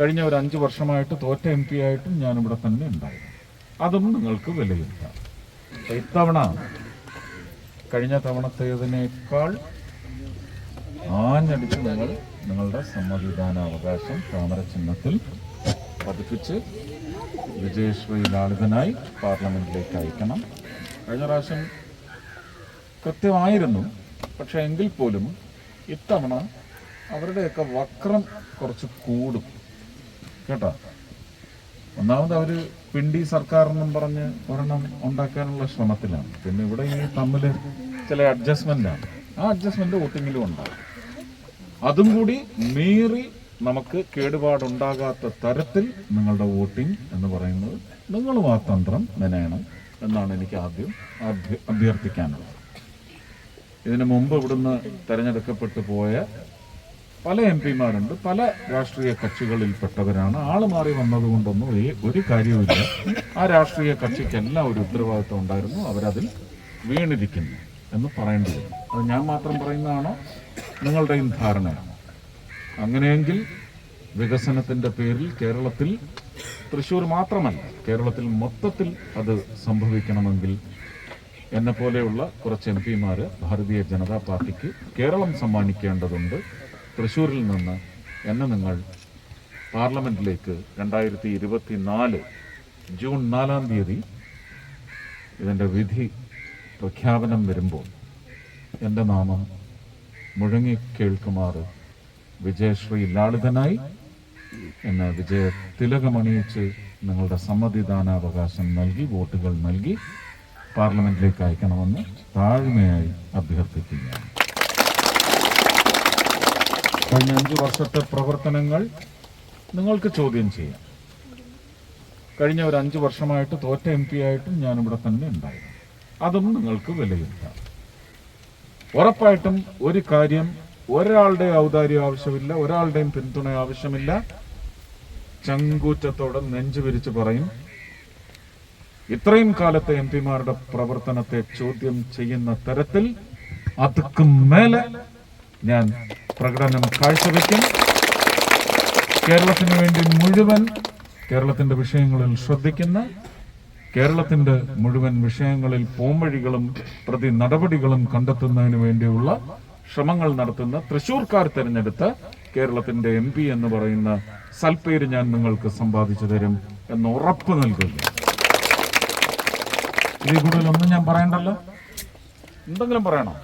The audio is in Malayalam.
കഴിഞ്ഞ ഒരു അഞ്ച് വർഷമായിട്ട് തോറ്റ എം പി ആയിട്ടും ഞാനിവിടെ തന്നെ ഉണ്ടായിരുന്നു. അതും നിങ്ങൾക്ക് വിലയിരുത്താം. ഇത്തവണ കഴിഞ്ഞ തവണത്തേതിനേക്കാൾ ആഞ്ഞടിച്ച് നിങ്ങൾ നിങ്ങളുടെ സമ്മതിദാനാവകാശം താമരചിഹ്നത്തിൽ പതിപ്പിച്ച് വിജയശ്രീ ലാളിതനായി പാർലമെന്റിലേക്ക് അയക്കണം. കഴിഞ്ഞ പ്രാവശ്യം കൃത്യമായിരുന്നു. പക്ഷെ എങ്കിൽ പോലും ഇത്തവണ അവരുടെയൊക്കെ വക്രം കുറച്ച് കൂടും. കേട്ടോ? ഒന്നാമത് അവർ പിണ്ടി സർക്കാർ എന്നും പറഞ്ഞ് ഒരെണ്ണം ഉണ്ടാക്കാനുള്ള ശ്രമത്തിലാണ്. പിന്നെ ഇവിടെ ഈ തമ്മിൽ ചില അഡ്ജസ്റ്റ്മെന്റാണ് ആ അഡ്ജസ്റ്റ്മെന്റ് വോട്ടിങ്ങിലും ഉണ്ടാകും. അതും കൂടി മീറി നമുക്ക് കേടുപാടുണ്ടാകാത്ത തരത്തിൽ നിങ്ങളുടെ വോട്ടിംഗ് എന്ന് പറയുന്നത് നിങ്ങളും ആ തന്ത്രം മെനയണം എന്നാണ് എനിക്ക് ആദ്യം അഭ്യ- അഭ്യർത്ഥിക്കാനുള്ളത്. ഇതിനു മുമ്പ് ഇവിടുന്ന് തെരഞ്ഞെടുക്കപ്പെട്ടു പോയ പല എം പിമാരുണ്ട് പല രാഷ്ട്രീയ കക്ഷികളിൽപ്പെട്ടവരാണ്. ആൾ മാറി വന്നതുകൊണ്ടൊന്നും ഒരു കാര്യവുമില്ല. ആ രാഷ്ട്രീയ കക്ഷിക്കെല്ലാം ഒരു ഉത്തരവാദിത്വം ഉണ്ടായിരുന്നു. അവരതിൽ വീണിരിക്കുന്നു എന്ന് പറയേണ്ടി വരും. അത് ഞാൻ മാത്രം പറയുന്നതാണോ? നിങ്ങളുടെയും ധാരണയാണോ? അങ്ങനെയെങ്കിൽ വികസനത്തിന്റെ പേരിൽ കേരളത്തിൽ തൃശ്ശൂർ മാത്രമല്ല കേരളത്തിൽ മൊത്തത്തിൽ അത് സംഭവിക്കണമെങ്കിൽ എന്നെ പോലെയുള്ള കുറച്ച് എം പിമാര് ഭാരതീയ ജനതാ പാർട്ടിക്ക് കേരളം സമ്മാനിക്കേണ്ടതുണ്ട്. തൃശ്ശൂരിൽ നിന്ന് എന്നെ നിങ്ങൾ പാർലമെന്റിലേക്ക് രണ്ടായിരത്തി ഇരുപത്തി നാല് ജൂൺ നാലാം തീയതി ഇതിന്റെ വിധി പ്രഖ്യാപനം വരുമ്പോൾ എന്റെ നാമം മുഴങ്ങി കേൾക്കുമാർ വിജയശ്രീ ലാളിതനായി എന്നെ വിജയ തിലകമണിയിച്ച് നിങ്ങളുടെ സമ്മതിദാനാവകാശം നൽകി വോട്ടുകൾ നൽകി പാർലമെന്റിലേക്ക് അയക്കണമെന്ന് താഴ്മയായി അഭ്യർത്ഥിക്കുകയാണ്. കഴിഞ്ഞ അഞ്ച് വർഷത്തെ പ്രവർത്തനങ്ങൾ നിങ്ങൾക്ക് ചോദ്യം ചെയ്യാം. കഴിഞ്ഞ ഒരു അഞ്ച് വർഷമായിട്ട് തോറ്റ എം പി ആയിട്ടും ഞാനിവിടെ തന്നെ ഉണ്ടായിരുന്നു. അതും നിങ്ങൾക്ക് വിലയിരുത്താം. ഉറപ്പായിട്ടും ഒരു കാര്യം ഒരാളുടെ ഔദാര്യം ആവശ്യമില്ല ഒരാളുടെയും പിന്തുണ ആവശ്യമില്ല. ചങ്കൂറ്റത്തോടെ നെഞ്ചു വിരിച്ച് പറയും. ഇത്രയും കാലത്തെ എം പിമാരുടെ പ്രവർത്തനത്തെ ചോദ്യം ചെയ്യുന്ന തരത്തിൽ അതുക്കും മേലെ ഞാൻ പ്രകടനം കാഴ്ചവെക്കും. കേരളത്തിന് വേണ്ടി മുഴുവൻ കേരളത്തിന്റെ വിഷയങ്ങളിൽ ശ്രദ്ധിക്കുന്ന കേരളത്തിന്റെ മുഴുവൻ വിഷയങ്ങളിൽ പോംവഴികളും പ്രതി നടപടികളും കണ്ടെത്തുന്നതിന് വേണ്ടിയുള്ള ശ്രമങ്ങൾ നടത്തുന്ന തൃശൂർക്കാർ തെരഞ്ഞെടുത്ത കേരളത്തിന്റെ എം പി എന്ന് പറയുന്ന സൽപ്പേര് ഞാൻ നിങ്ങൾക്ക് സമ്പാദിച്ചു തരും എന്ന് ഉറപ്പ് നൽകുന്നു. ഇതിൽ കൂടുതലൊന്നും ഞാൻ പറയണ്ടല്ലോ? എന്തെങ്കിലും പറയണോ?